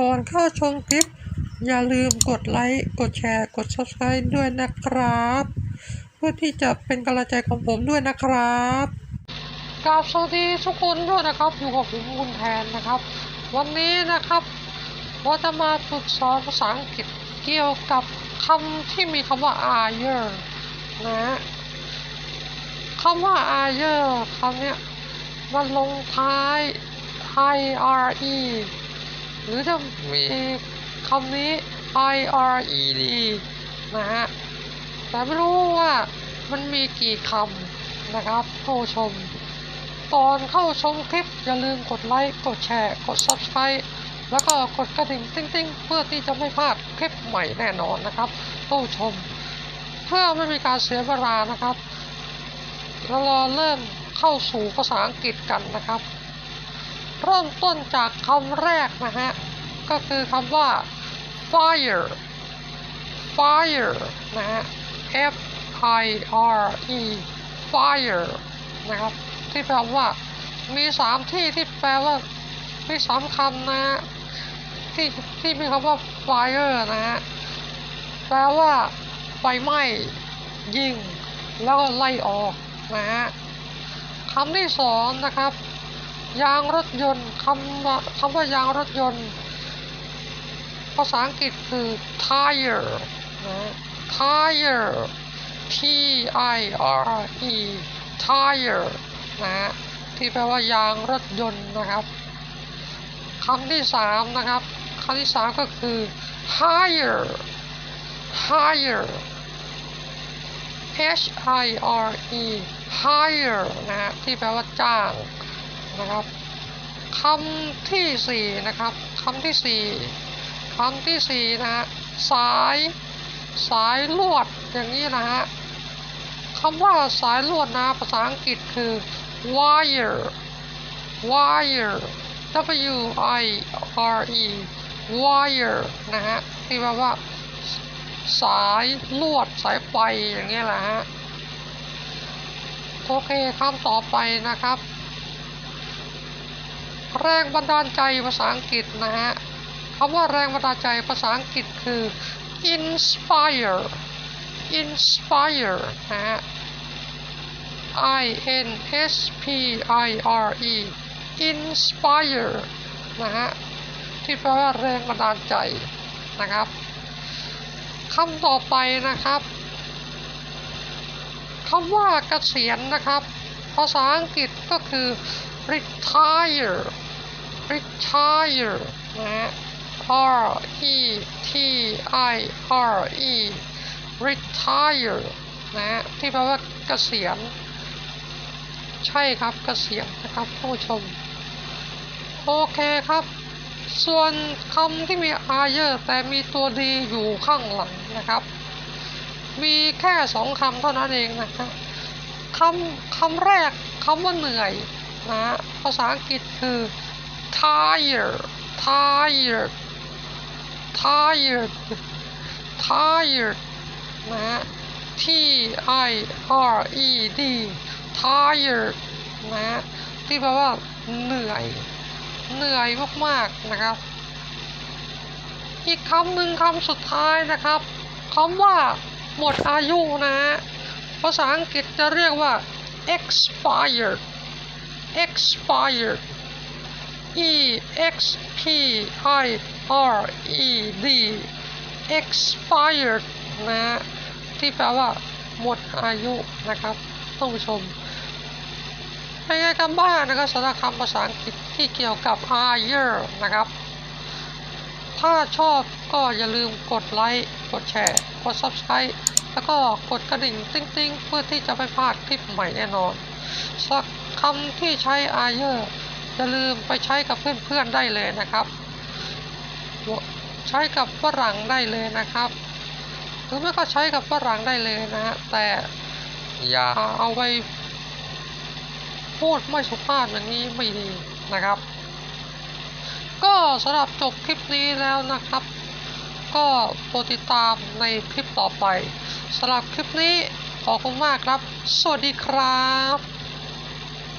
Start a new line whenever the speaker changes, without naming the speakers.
ก่อนเข้าชมคลิป อย่าลืมกดไลค์กดแชร์ กด subscribe ด้วยนะครับ เพื่อที่จะเป็นกำลังใจของผมด้วยนะครับกราบสวัสดีทุกคนด้วยนะครับอยู่กับผมคุณแทนนะครับ วันนี้นะครับเราจะมาฝึกสอนภาษาอังกฤษเกี่ยวกับคำที่มีคำว่า are นะฮะคำว่า are คำนี้มันลงท้าย ire หรือจะมีคำนี้ ired นะฮะ แต่ไม่รู้ว่ามันมีกี่คำนะครับผู้ชมก่อนเข้าชมคลิป อย่าลืมกดไลค์ กดแชร์ กด Subscribe แล้วก็กดกระดิ่งติ๊งๆ เพื่อที่จะไม่พลาดคลิปใหม่แน่นอนนะครับผู้ชม เพื่อไม่มีการเสียเวลานะครับเรารอเริ่มเข้าสู่ภาษาอังกฤษกันนะครับ เริ่มต้นจากคำแรกนะฮะ ก็คือคำว่า fire fire นะฮะ F I R E fire นะครับ ที่แปลว่า มีสามที่ที่แปลว่า มีสามคำนะฮะ ที่ที่มีคำว่า fire นะฮะ แปลว่าไฟไหม้ยิง แล้วก็ไล่ออกนะฮะคำที่สองนะครับ ยางรถยนต์คำว่าคำว่ายางรถยนต์ ภาษาอังกฤษคือ tire นะ tire T I R E tire นะที่แปลว่ายางรถยนต์นะครับคำที่สามนะครับคำที่สามก็คือ hire hire H I R E hire นะที่แปลว่าจ้าง นะครับคำที่สี่นะครับคำที่สี่คำที่สี่นะฮะสายสายลวดอย่างนี้นะฮะคำว่าสายลวดนะภาษาอังกฤษคือ wire wire W I R E wire นะฮะที่แปลว่า สายลวดสายไฟอย่างเงี้ยแหละฮะโอเคคำต่อไปนะครับ แรงบันดาลใจภาษาอังกฤษนะฮะคำว่าแรงบันดาลใจภาษาอังกฤษคือ inspire inspire นะฮะ I N S P I R E inspire นะฮะที่แปลว่าแรงบันดาลใจนะครับคำต่อไปนะครับคำว่าเกษียณนะครับ ภาษาอังกฤษก็คือ retire retire นะ R E T I R E retire นะที่แปลว่าเกษียณ ใช่ครับเกษียณนะครับผู้ชม โอเคครับ ส่วนคำที่มี are แต่มีตัวดีอยู่ข้างหลังนะครับ มีแค่สองคำเท่านั้นเองนะครับคำคำแรกคำว่าเหนื่อย นะภาษาอังกฤษคือ tired tired tired tired นะ T I R E D tired นะที่แปลว่าเหนื่อย เหนื่อยมากๆนะครับ อีกคำหนึ่งคำสุดท้ายนะครับคำว่าหมดอายุนะ ภาษาอังกฤษจะเรียกว่า expired expired e x p i r e d expired นะฮะที่แปลว่าหมดอายุนะครับท่านผู้ชมเป็นไงกันบ้างนะครับสำหรับคำภาษาอังกฤษที่เกี่ยวกับ are year นะครับ ถ้าชอบก็อย่าลืมกดไลค์ กดแชร์ กด Subscribe แล้วก็กดกระดิ่ง ติ๊งๆ เพื่อที่จะไม่พลาดคลิปใหม่แน่นอนสัก คำที่ใช้ are year อย่าลืมไปใช้กับเพื่อนๆได้เลยนะครับ ใช้กับฝรั่งได้เลยนะครับหรือไม่ก็ใช้กับฝรั่งได้เลยนะฮะแต่อย่าเอาไปพูดไม่สุภาพอย่างนี้ไม่ดีนะครับ ก็สำหรับจบคลิปนี้แล้วนะครับ ก็โปรดติดตามในคลิปต่อไปสำหรับคลิปนี้ขอบคุณมากครับ สวัสดีครับ